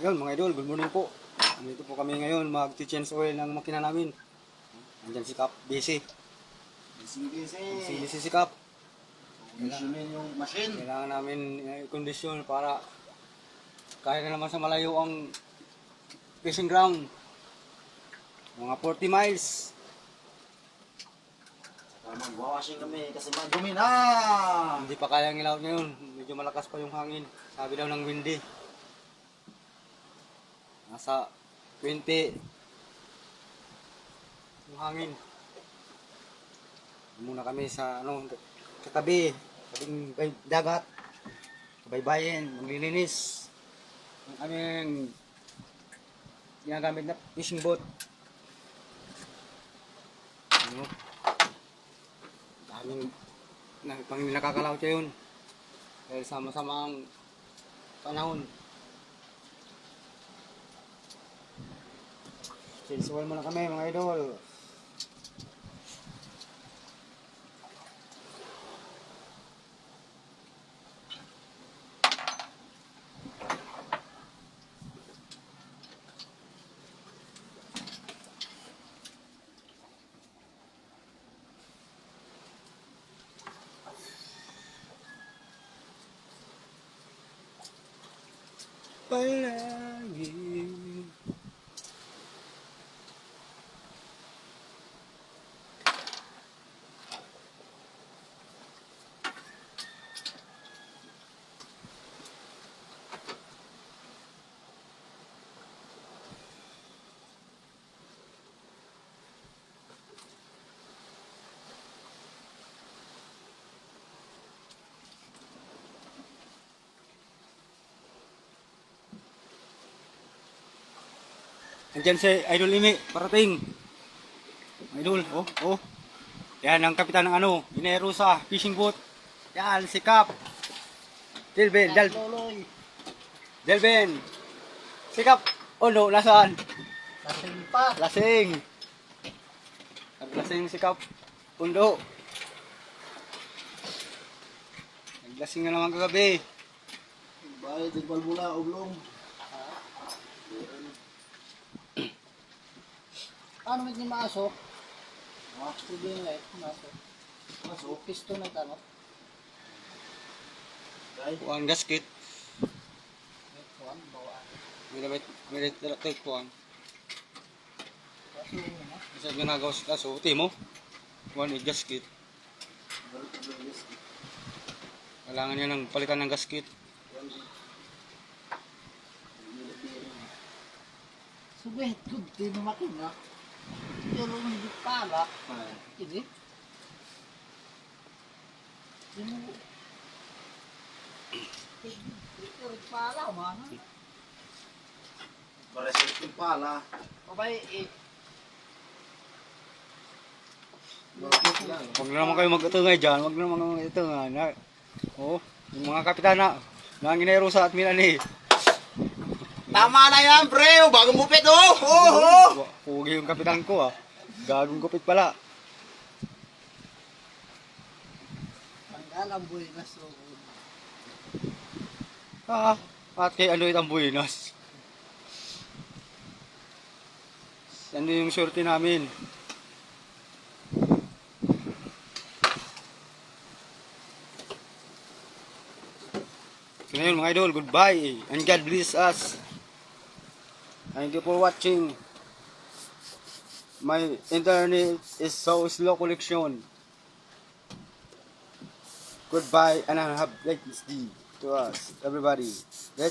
Ayun mga idol, good morning po. Dito po kami ngayon mag-change oil ng makina namin. Andyan si Kap, busy. Busy-busy. Si busy si Kap. Commissionin yung machine. Kailangan namin eh, kondisyon para kaya na naman sa malayo ang fishing ground. Mga 40 miles. Saka Mag-washing kami kasi madumi na. Hindi pa kaya ang ilaw ngayon. Medyo malakas pa yung hangin. Sabi daw ng windy. Nasa 20 yung hangin. Muna kami sa ano, katabi, tabing bay- dagat, baybayin, maglilinis. Ang aming ginagamit na fishing boat. Ano? Daming na, pang nakakalaw siya yun. Dahil sama-sama ang panahon. Sinsual muna kami mga idol. Palagi. Andyan si Idol Imi, parating. Idol, oh, oh. Yan ang kapitan ng ano, Inerusa fishing boat. Yan, si Kap. Delben, Del. Delben. Si Kap. Oh no, nasaan? Kasing pa. Lasing. Naglasing si Kap. Pundo. Naglasing na naman kagabi. Bayad ng balbula, oblong. Ano may masok? Ah, Tubig nga eh, masok. Masok. Pisto na tano. Kuan gasket. May kuwan, bawaan. May dapat, may dapat kuan. Na. Isa ginagawa sa kaso, timo. Kuan eh, gasket. Na. Kailangan niya ng palitan ng gasket. Yan. Subit, good, di mo makina. Hindi pala. Hindi. Di mo... Pero pala, man. Paresit yung pala. Babay, eh. Huwag na naman kayo mag-itungay dyan. Huwag na naman kayo mag-itungay. Oh, yung mga kapitana, nanginero sa at minani. Tama na yan, pre. Oh, Bago mupit, oh. Oh, oh. Pugi yung kapitan ko ah. Gagong kupit pala. Ang alam boy na so. Ah, at kay ano ang buenas. Ano yung surti namin? So ngayon mga idol, goodbye and God bless us. Thank you for watching. My internet is so slow connection. Goodbye and have a great day to us, everybody. Let's